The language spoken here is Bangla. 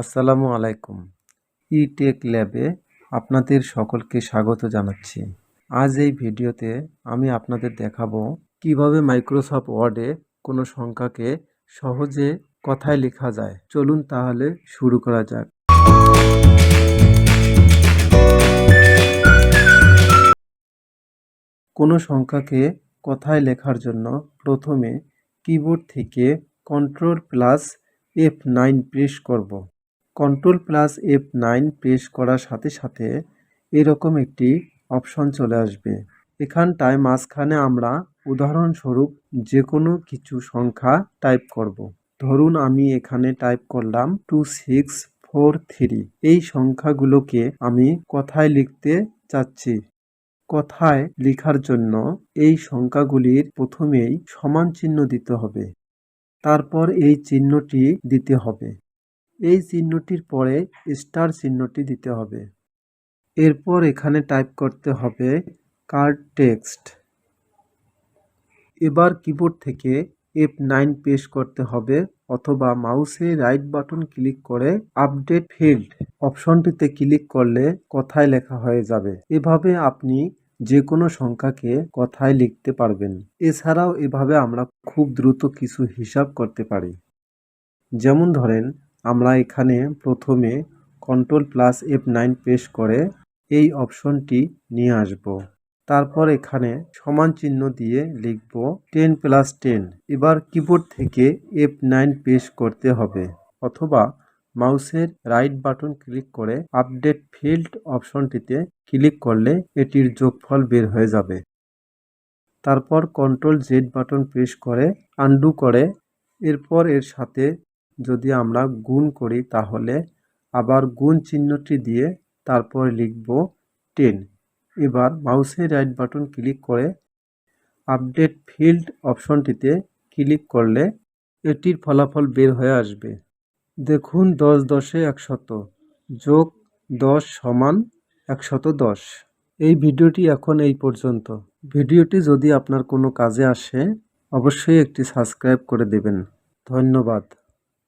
আসসালামু আলাইকুম। ই টেক ল্যাবে আপনাদের সকলকে স্বাগত জানাচ্ছি। আজ এই ভিডিওতে আমি আপনাদের দেখাবো কীভাবে মাইক্রোসফট ওয়ার্ডে কোনো সংখ্যাকে সহজে কথায় লেখা যায়। চলুন তাহলে শুরু করা যাক। কোনো সংখ্যাকে কথায় লেখার জন্য প্রথমে কিবোর্ড থেকে control plus F nine press করব। Control plus F nine press করার সাথে সাথে এরকম একটি অপশন চলে আসবে। এখানটায় মাঝখানে আমরা উদাহরণস্বরূপ যে কোনো কিছু সংখ্যা টাইপ করব। ধরুন আমি এখানে টাইপ করলাম টু সিক্স ফোর থ্রি এই সংখ্যাগুলোকে আমি কথায় লিখতে চাচ্ছি? কথায় লেখার জন্য এই সংখ্যাগুলির প্রথমেই সমান চিহ্ন দিতে হবে। তারপর এই চিহ্নটি দিতে হবে। এই চিহ্নটির পরে স্টার চিহ্নটি দিতে হবে। এরপর এখানে টাইপ করতে হবে কার্ড টেক্সট। এবার কিবোর্ড থেকে এফ নাইন পেশ করতে হবে অথবা মাউসে রাইট বাটন ক্লিক করে আপডেট ফিল্ড অপশনটিতে ক্লিক করলে কথায় লেখা হয়ে যাবে। এভাবে আপনি যে কোনো সংখ্যাকে কথায় লিখতে পারবেন। এছাড়াও এভাবে আমরা খুব দ্রুত কিছু হিসাব করতে পারি। যেমন ধরেন আমরা এখানে প্রথমে control plus F nine press করে এই অপশনটি নিয়ে আসব। তারপর এখানে সমান চিহ্ন দিয়ে লিখব টেন প্লাস টেন। এবার কিবোর্ড থেকে এফ নাইন প্রেস করতে হবে অথবা মাউসের রাইট বাটন ক্লিক করে আপডেট ফিল্ড অপশনটিতে ক্লিক করলে এটির যোগফল বের হয়ে যাবে। তারপর কন্ট্রোল জেড বাটন প্রেস করে আন্ডু করে। এরপর এর সাথে যদি আমরা গুণ করি তাহলে আবার গুণ চিহ্নটি দিয়ে তারপর লিখব টেন। এবার মাউসের রাইট বাটন ক্লিক করে আপডেট ফিল্ড অপশনটিতে ক্লিক করলে এটির ফলাফল বের হয়ে আসবে। দেখুন দশ দশে একশত যোগ দশ সমান একশত দশ। এই ভিডিওটি এখন এই পর্যন্ত। ভিডিওটি যদি আপনার কোনো কাজে আসে, অবশ্যই একটি সাবস্ক্রাইব করে দেবেন। ধন্যবাদ।